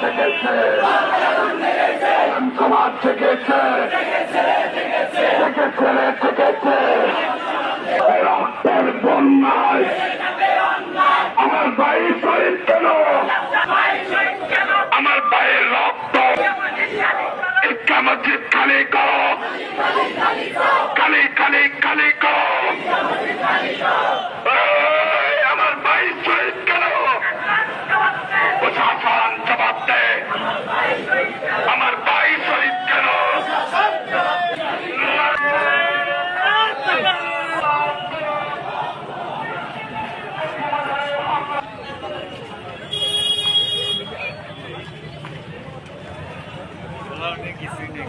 জেগেছে সমাজ জেগেছে জেগেছে রে রক্তের বন্যায় আমার বাড়ি শহীদ কেন? আমার বাড়ির রক্ত। ने किसी ने